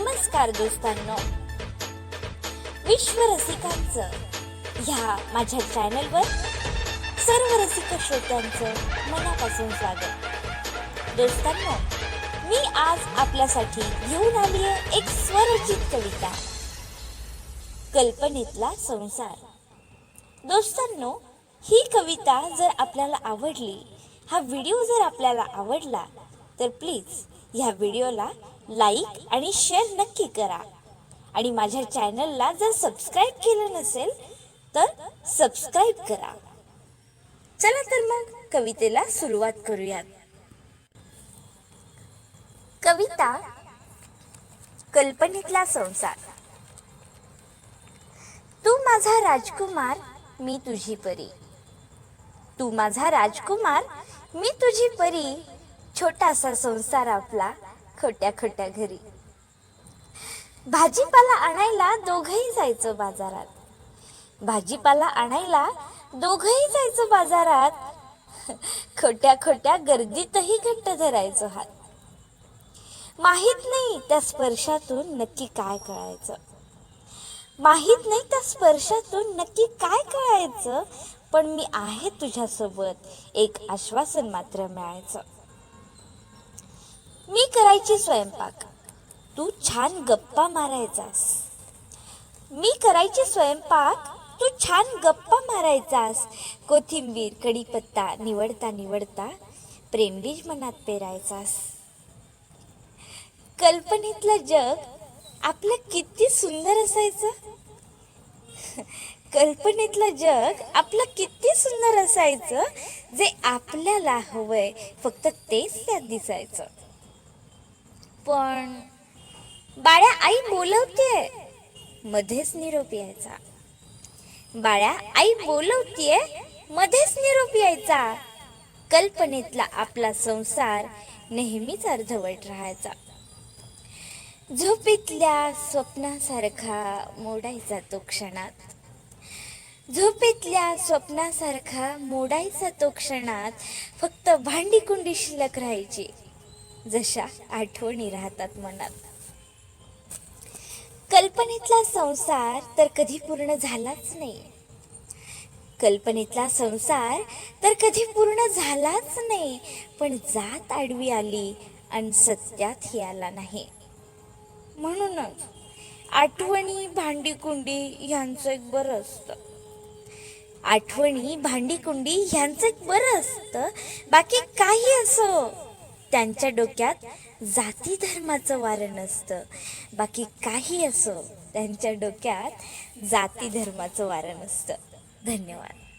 नमस्कार दोस्तांनो. विश्व रसिकांचं ह्या माझ्या चॅनलवर सर्व रसिक श्रोत्यांचं मनापासून स्वागत. दोस्तांनो मी आज आपल्यासाठी घेऊन आली आहे एक स्वरचित कविता. कल्पनेतला संसार. दोस्तांनो ही कविता जर आपल्याला आवडली हा व्हिडिओ जर आपल्याला आवडला तर प्लीज ह्या व्हिडिओला लाईक आणि शेअर नक्की करा. आणि माझ्या चॅनलला जर सबस्क्राईब केलं नसेल तर सबस्क्राईब करा. चला तर मग कवितेला सुरुवात करूयात. कविता कल्पनेतला संसार. तू माझा राजकुमार मी तुझी परी. तू माझा राजकुमार मी तुझी परी. छोटासा संसार आपला खोट्या खोट्या घरी. भाजीपाला आणायला दोघंही जायचं बाजारात. भाजीपाला आणायला दोघंही जायचं बाजारात. खोट्या खोट्या गर्दीतही घट्ट धरायचो हात. माहीत नाही त्या स्पर्शातून नक्की काय कळायचं. माहीत नाही त्या स्पर्शातून नक्की काय कळायचं पण मी आहे तुझ्यासोबत एक आश्वासन मात्र मिळायचं. करायची स्वयंपाक. तू छान गप्पा मारायचास. मी करायची स्वयंपाक तू छान गप्पा मारायचास. कोथिंबीर कढीपत्ता निवडता निवडता प्रेमबीज मनात पेरायचास. कल्पनेतलं जग आपलं किती सुंदर असायचं? कल्पनेतलं जग आपलं किती सुंदर असायचं? जे आपल्याला हवंय फक्त तेच त्यात दिसायचं. पण बाळ्या आई बोलवतेय मध्येच निरोप यायचा. बाळ्या आई बोलवतीये मध्येच निरोप यायचा. कल्पनेतला आपला संसार नेहमीच अर्धवट राहायचा. झोपेतल्या स्वप्नासारखा मोडायचा तो क्षणात. झोपेतल्या स्वप्नासारखा मोडायचा तो क्षणात फक्त भांडी कुंडी शिल्लक राहायची जशा आठवणी राहतात मनात. कल्पनेतला संसार तर कधी पूर्ण झालाच नाही. कल्पनेतला संसार तर कधी पूर्ण झालाच नाही पण जात आडवी आली आणि सत्यातही आला नाही. म्हणूनच आठवणी भांडीकुंडी ह्यांचं एक बरं असतं. आठवणी भांडीकुंडी ह्यांचं एक बरं असतं. बाकी काही असो. त्यांच्या डोक्यात जाती धर्माचं वारण असतं बाकी काही असो त्यांच्या डोक्यात जाती धर्माचं वारण असतं धन्यवाद.